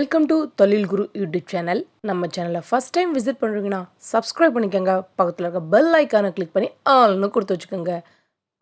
Welcome to தொழில் குரு YouTube channel நம்ம சேனலை ஃபஸ்ட் டைம் விசிட் பண்ணுறீங்கன்னா சப்ஸ்கிரைப் பண்ணிக்கோங்க. பக்கத்தில் இருக்க பெல் ஐக்கானை கிளிக் பண்ணி ஆல்னு கொடுத்து வச்சுக்கோங்க.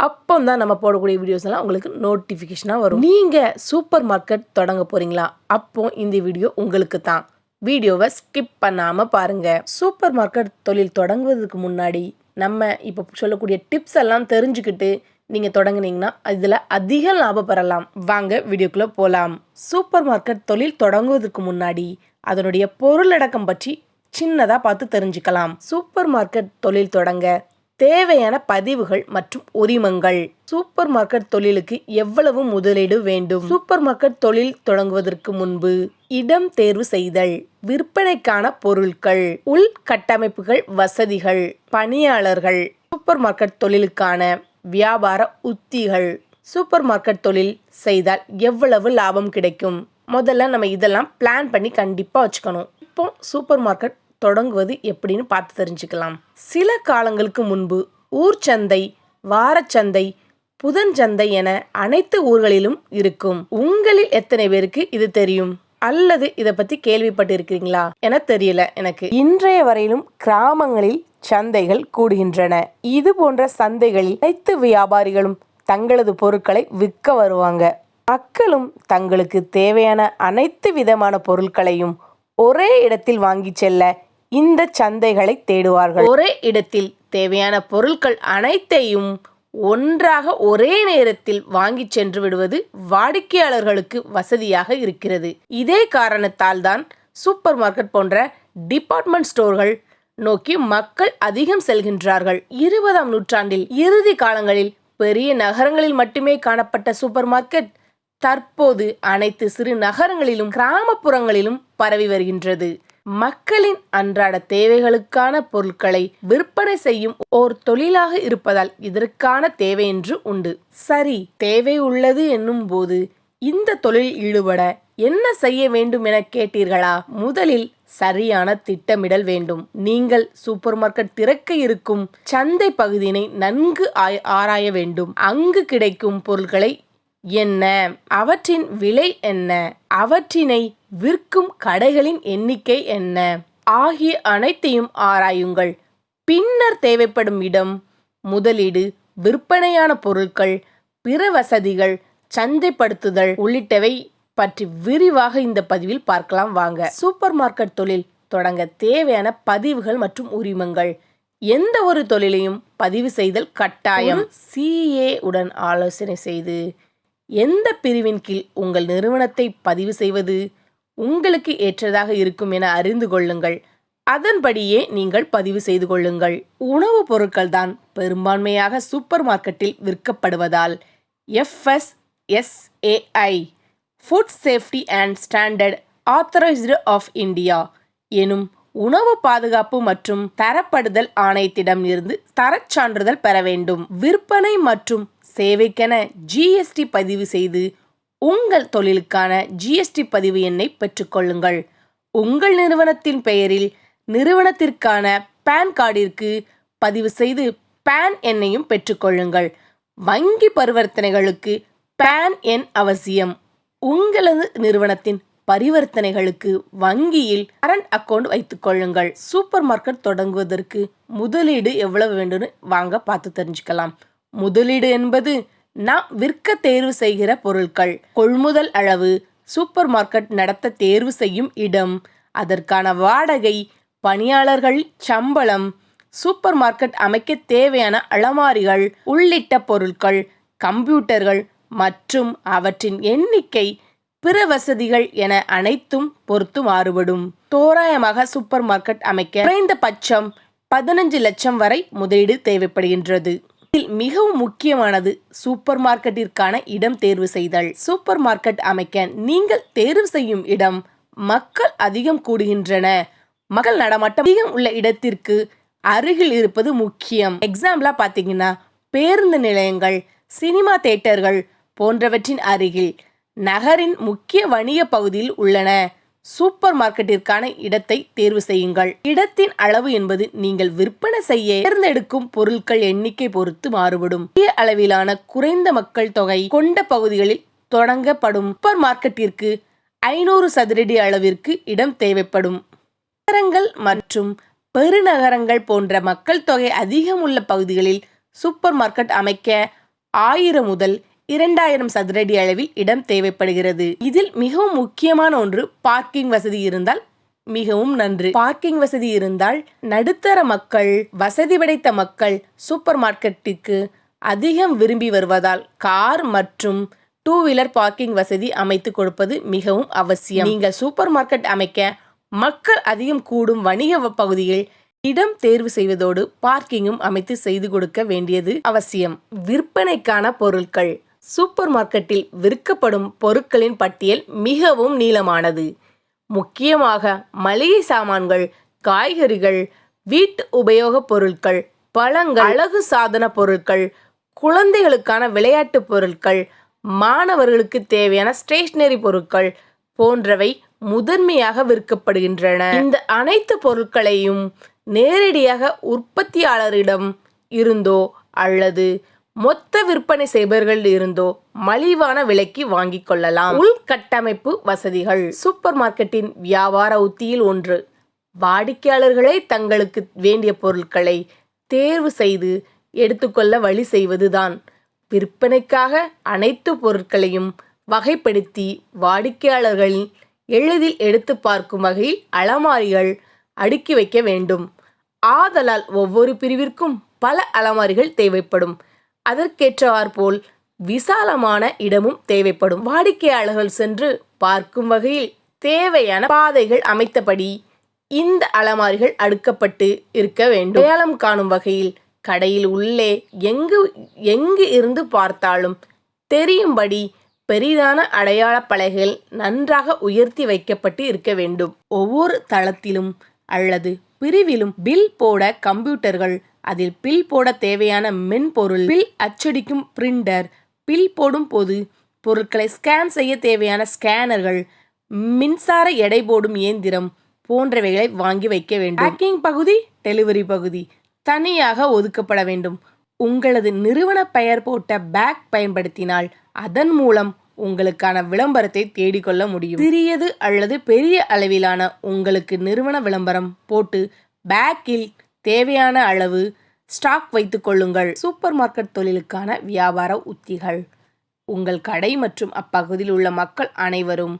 அப்போ தான் நம்ம போடக்கூடிய வீடியோஸ் எல்லாம் உங்களுக்கு நோட்டிஃபிகேஷனாக வரும். நீங்கள் சூப்பர் மார்க்கெட் தொடங்க போகிறீங்களா அப்போ இந்த வீடியோ உங்களுக்கு தான். வீடியோவை ஸ்கிப் பண்ணாமல் பாருங்கள் சூப்பர் மார்க்கெட் தொழில் தொடங்குவதற்கு முன்னாடி நம்ம இப்போ சொல்லக்கூடிய டிப்ஸ் எல்லாம் தெரிஞ்சுக்கிட்டு நீங்கள் தொடங்குனீங்கன்னா இதில் அதிக லாபம் பெறலாம். வாங்க வீடியோக்குள்ளே போகலாம் சூப்பர் மார்க்கெட் தொழில் தொடங்குவதற்கு முன்னாடி அதனுடைய பொருளடக்கம் பற்றி சின்னதாக பார்த்து தெரிஞ்சுக்கலாம். சூப்பர் மார்க்கெட் தொழில் தொடங்க தேவையான பதிவுகள் மற்றும் உரிமங்கள். சூப்பர் மார்க்கெட் தொழிலுக்கு எவ்வளவு முதலீடு வேண்டும்? சூப்பர் மார்க்கெட் தொழில் தொடங்குவதற்கு முன்பு இடம் தேர்வு செய்தல் விற்பனைக்கான பொருட்கள் உள்கட்டமைப்புகள் வசதிகள் பணியாளர்கள். சூப்பர் மார்க்கெட் தொழிலுக்கான வியாபார உத்திகள். சூப்பர் மார்க்கெட் தொழில் செய்தால் எவ்வளவு லாபம் கிடைக்கும்? முதல்ல நம்ம இதெல்லாம் பிளான் பண்ணி கண்டிப்பாக வச்சுக்கணும். இப்போ சூப்பர் மார்க்கெட் தொடங்குவது எப்படின்னு பார்த்து தெரிஞ்சுக்கலாம். சில காலங்களுக்கு முன்பு ஊர் சந்தை வாரச்சந்தை புதன்சந்தை என அனைத்து ஊர்களிலும் இருக்கும். உங்களில் எத்தனை பேருக்கு இது தெரியும்? அல்லது இதை பத்தி கேள்விப்பட்டிருக்கிறீங்களா? என தெரியல எனக்கு. இன்றைய வரையிலும் கிராமங்களில் சந்தைகள் கூடுகின்றன. இது போன்ற சந்தைகளில் அனைத்து வியாபாரிகளும் தங்களது பொருட்களை விற்க வருவாங்க. மக்களும் தங்களுக்கு தேவையான அனைத்து விதமான பொருட்களையும் ஒரே இடத்தில் வாங்கி செல்ல இந்த சந்தைகளை தேடுவார்கள். ஒரே இடத்தில் தேவையான பொருட்கள் அனைத்தையும் ஒன்றாக ஒரே நேரத்தில் வாங்கி சென்று விடுவது வாடிக்கையாளர்களுக்கு வசதியாக இருக்கிறது. இதே காரணத்தால் தான் சூப்பர் மார்க்கெட் போன்ற டிபார்ட்மெண்ட் ஸ்டோர்கள் நோக்கி மக்கள் அதிகம் செல்கின்றார்கள். இருபதாம் நூற்றாண்டில் இறுதி காலங்களில் பெரிய நகரங்களில் மட்டுமே காணப்பட்ட சூப்பர் மார்க்கெட் தற்போது அனைத்து சிறு நகரங்களிலும் கிராமப்புறங்களிலும் பரவி வருகின்றது. மக்களின் அன்றாட தேவைகளுக்கான பொருட்களை விற்பனை செய்யும் ஓர் தொழிலாக இருப்பதால் இதற்கான தேவை என்று உண்டு. சரி தேவை உள்ளது என்னும் போது இந்த தொழில் ஈடுபட என்ன செய்ய வேண்டும் என கேட்டீர்களா? முதலில் சரியான திட்டமிடல் வேண்டும். நீங்கள் சூப்பர் மார்க்கெட் திறக்க இருக்கும் சந்தை பகுதியினை நன்கு ஆராய வேண்டும். அங்கு கிடைக்கும் பொருட்களை என்ன? அவற்றின் விலை என்ன? அவற்றினை விற்கும் கடைகளின் எண்ணிக்கை என்ன? ஆகிய அனைத்தையும் ஆராயுங்கள். பின்னர் தேவைப்படும் இடம் முதலீடு விற்பனையான பொருட்கள் பிற வசதிகள் சந்தைப்படுத்துதல் உள்ளிட்டவை பற்றி விரிவாக இந்த பதிவில் பார்க்கலாம் வாங்க. சூப்பர் மார்க்கெட் தொழில் தொடங்க தேவையான பதிவுகள் மற்றும் உரிமங்கள். எந்த ஒரு தொழிலையும் பதிவு செய்தல் கட்டாயம். சிஏ உடன் ஆலோசனை செய்து எந்த பிரிவின் கீழ் உங்கள் நிறுவனத்தை பதிவு செய்வது உங்களுக்கு ஏற்றதாக இருக்கும் என அறிந்து கொள்ளுங்கள். அதன்படியே நீங்கள் பதிவு செய்து கொள்ளுங்கள். உணவுப் பொருட்கள் தான் பெரும்பான்மையாக சூப்பர் மார்க்கெட்டில் விற்கப்படுவதால் FSSAI food safety and standard authorised of India எனும் உணவு பாதுகாப்பு மற்றும் தரப்படுதல் ஆணையத்திடம் இருந்து தரச் சான்றிதழ் பெற வேண்டும். விற்பனை மற்றும் சேவைக்கென ஜிஎஸ்டி பதிவு செய்து உங்கள் தொழிலுக்கான ஜிஎஸ்டி பதிவு எண்ணை பெற்றுக்கொள்ளுங்கள் உங்கள் நிறுவனத்தின் பெயரில் நிறுவனத்திற்கான பேன் கார்டிற்கு பதிவு செய்து பேன் எண்ணையும் பெற்றுக்கொள்ளுங்கள் வங்கி பரிவர்த்தனைகளுக்கு பேன் எண் அவசியம். உங்களது நிறுவனத்தின் பரிவர்த்தனைகளுக்கு வங்கியில் கரண்ட் அக்கௌண்ட் வைத்துக் கொள்ளுங்கள். சூப்பர் மார்க்கெட் தொடங்குவதற்கு முதலீடு எவ்வளவு வேண்டும்னு வாங்க பார்த்து தெரிஞ்சுக்கலாம். முதலீடு என்பது நாம் விற்க தேர்வு செய்கிற பொருட்கள். கொள்முதல் அளவு சூப்பர் மார்க்கெட் நடத்த தேர்வு செய்யும் இடம் அதற்கான வாடகை பணியாளர்கள் சம்பளம் சூப்பர் மார்க்கெட் அமைக்க தேவையான அலமாரிகள் உள்ளிட்ட பொருட்கள் கம்ப்யூட்டர்கள் மற்றும் அவற்றின் எண்ணிக்கை பிற வசதிகள் என அனைத்தும் பொறுத்து மாறுபடும். தோராயமாக சூப்பர் மார்க்கெட் அமைக்க குறைந்தபட்சம் பதினஞ்சு லட்சம் வரை முதலீடு தேவைப்படுகின்றது. இதில் மிகவும் முக்கியமானது சூப்பர் மார்க்கெட்டிற்கான இடம் தேர்வு செய்தல். சூப்பர் மார்க்கெட் அமைக்க நீங்கள் தேர்வு செய்யும் இடம் மக்கள் அதிகம் கூடுகின்றன. மக்கள் நடமாட்டம் அதிகம் உள்ள இடத்திற்கு அருகில் இருப்பது முக்கியம். எக்ஸாம்பிளா பார்த்தீங்கன்னா பேருந்து நிலையங்கள் சினிமா தேட்டர்கள் போன்றவற்றின் அருகில் நகரின் முக்கிய வணிக பகுதியில் உள்ளன. சூப்பர் மார்க்கெட்டிற்கான இடத்தை தேர்வு செய்யுங்கள். இடத்தின் அளவு என்பது நீங்கள் விற்பனை செய்ய தேர்ந்தெடுக்கும் பொருட்கள் எண்ணிக்கை பொறுத்து மாறுபடும். பெரிய அளவிலான குறைந்த மக்கள் தொகை கொண்ட பகுதிகளில் தொடங்கப்படும். சூப்பர் மார்க்கெட்டிற்கு ஐநூறு சதுரடி அளவிற்கு இடம் தேவைப்படும். நகரங்கள் மற்றும் பெருநகரங்கள் போன்ற மக்கள் தொகை அதிகம் உள்ள பகுதிகளில் சூப்பர் மார்க்கெட் அமைக்க ஆயிரம் முதல் இரண்டாயிரம் சதுரடி அளவில் இடம் தேவைப்படுகிறது. இதில் மிகவும் முக்கியமான ஒன்று பார்க்கிங் வசதி இருந்தால் மிகவும் நன்று. பார்க்கிங் வசதி இருந்தால் நடுத்தர மக்கள் வசதி படைத்த மக்கள் சூப்பர் மார்க்கெட்டுக்கு அதிகம் விரும்பி வருவதால் கார் மற்றும் டூ வீலர் பார்க்கிங் வசதி அமைத்து கொடுப்பது மிகவும் அவசியம். நீங்கள் சூப்பர் மார்க்கெட் அமைக்க மக்கள் அதிகம் கூடும் வணிக பகுதியில் இடம் தேர்வு செய்வதோடு பார்க்கிங்கும் அமைத்து செய்து கொடுக்க வேண்டியது அவசியம். விற்பனைக்கான பொருட்கள். சூப்பர் மார்க்கெட்டில் விற்கப்படும் பொருட்களின் பட்டியல் மிகவும் நீளமானது. முக்கியமாக மளிகை சாமான்கள் காய்கறிகள் வீட்டு உபயோகப் பொருட்கள் பழங்கள் அழகு சாதன பொருட்கள் குழந்தைகளுக்கான விளையாட்டுப் பொருட்கள் மாணவர்களுக்கு தேவையான ஸ்டேஷனரி பொருட்கள் போன்றவை முதன்மையாக விற்கப்படுகின்றன. இந்த அனைத்து பொருட்களையும் நேரடியாக உற்பத்தியாளரிடம் இருந்தோ அல்லது மொத்த விற்பனை செய்பவர்கள் இருந்தோ மலிவான விலைக்கு வாங்கிக் கொள்ளலாம். உள்கட்டமைப்பு வசதிகள். சூப்பர் மார்க்கெட்டின் வியாபார உத்தியில் ஒன்று. வாடிக்கையாளர்களே தங்களுக்கு வேண்டிய பொருட்களை தேர்வு செய்து எடுத்துக்கொள்ள வழி செய்வதுதான். விற்பனைக்காக அனைத்து பொருட்களையும் வகைப்படுத்தி வாடிக்கையாளர்கள் எளிதில் எடுத்து பார்க்கும் வகையில் அலமாரிகள் அடுக்கி வைக்க வேண்டும். ஆதலால் ஒவ்வொரு பிரிவிற்கும் பல அலமாரிகள் தேவைப்படும். அதற்கேற்றவாற்போல் விசாலமான இடமும் தேவைப்படும். வாடிக்கையாளர்கள் சென்று பார்க்கும் வகையில் தேவையான பாதைகள் அமைத்தபடி இந்த அலமாரிகள் அடுக்கப்பட்டு இருக்க வேண்டும். அடையாளம் காணும் வகையில் கடையில் உள்ளே எங்கு எங்கு இருந்து பார்த்தாலும் தெரியும்படி பெரிதான அடையாள பலகைகள் நன்றாக உயர்த்தி வைக்கப்பட்டு இருக்க வேண்டும். ஒவ்வொரு தளத்திலும் அல்லது பிரிவிலும் பில் போட கம்ப்யூட்டர்கள் அதில் பில் போட தேவையான மென்பொருள் பில் அச்சடிக்கும் பிரிண்டர் பில் போடும் போது பொருட்களை ஸ்கேன் செய்ய தேவையான ஸ்கேனர்கள் மின்சார எடை போடும் இயந்திரம் போன்றவைகளை வாங்கி வைக்க வேண்டும். பேக்கிங் பகுதி டெலிவரி பகுதி தனியாக ஒதுக்கப்பட வேண்டும். உங்களது நிறுவன பெயர் போட்ட பேக் பயன்படுத்தினால் அதன் மூலம் உங்களுக்கான விளம்பரத்தை தேடிக்கொள்ள முடியும். சிறியது அல்லது பெரிய அளவிலான உங்களுக்கு நிறுவன விளம்பரம் போட்டு பேக்கில் தேவையான அளவு ஸ்டாக் வைத்துக்கொள்ளுங்கள் சூப்பர் மார்க்கெட் தொழிலுக்கான வியாபார உத்திகள். உங்கள் கடை மற்றும் அப்பகுதியில் உள்ள மக்கள் அனைவரும்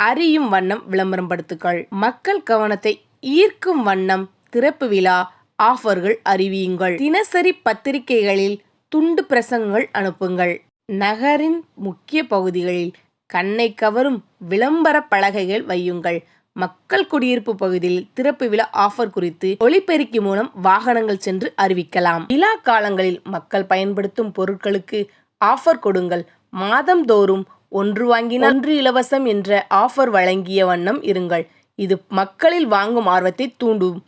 அறியும் வண்ணம் விளம்பரப்படுத்துங்கள் மக்கள் கவனத்தை ஈர்க்கும் வண்ணம் திறப்பு விழா ஆஃபர்கள் அறிவியுங்கள். தினசரி பத்திரிகைகளில் துண்டு பிரசங்கங்கள் அனுப்புங்கள். நகரின் முக்கிய பகுதிகளில் கண்ணை கவரும் விளம்பர பலகைகள் வையுங்கள். மக்கள் குடியிருப்பு பகுதியில் திறப்பு விழா ஆஃபர் குறித்து ஒளிபெருக்கி மூலம் வாகனங்கள் சென்று அறிவிக்கலாம். விழா காலங்களில் மக்கள் பயன்படுத்தும் பொருட்களுக்கு ஆஃபர் கொடுங்கள். மாதந்தோறும் ஒன்று வாங்கினால் ஒன்று இலவசம் என்ற ஆஃபர் வழங்கிய வண்ணம் இருங்கள். இது மக்களில் வாங்கும் ஆர்வத்தை தூண்டும்.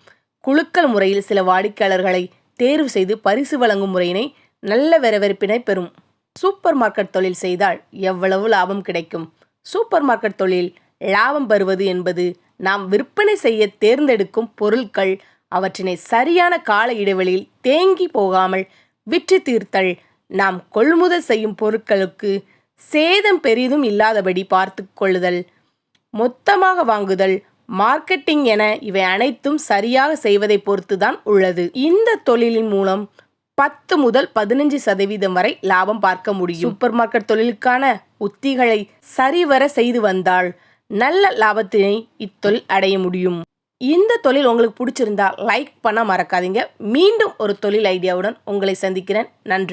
குழுக்கள் முறையில் சில வாடிக்கையாளர்களை தேர்வு செய்து பரிசு வழங்கும் முறையினை நல்ல வரவேற்பினை பெறும். சூப்பர் மார்க்கெட் தொழில் செய்தால் எவ்வளவு லாபம் கிடைக்கும்? சூப்பர் மார்க்கெட் தொழில் லாபம் பெறுவது என்பது நாம் விற்பனை செய்ய தேர்ந்தெடுக்கும் பொருட்கள் அவற்றினை சரியான கால இடைவெளியில் தேங்கி போகாமல் விற்று தீர்த்தல் நாம் கொள்முதல் செய்யும் பொருட்களுக்கு சேதம் பெரிதும் இல்லாதபடி பார்த்து கொள்ளுதல் மொத்தமாக வாங்குதல் மார்க்கெட்டிங் என இவை அனைத்தும் சரியாக செய்வதை பொறுத்துதான் உள்ளது. இந்த தொழிலின் மூலம் பத்து முதல் பதினஞ்சு சதவீதம் வரை லாபம் பார்க்க முடியும். சூப்பர் மார்க்கெட் தொழிலுக்கான உத்திகளை சரிவர செய்து வந்தால் நல்ல லாபத்தினை இத்தொழில் அடைய முடியும். இந்த தொழில் உங்களுக்கு பிடிச்சிருந்தா லைக் பண்ண மறக்காதீங்க. மீண்டும் ஒரு தொழில் ஐடியாவுடன் உங்களை சந்திக்கிறேன். நன்றி.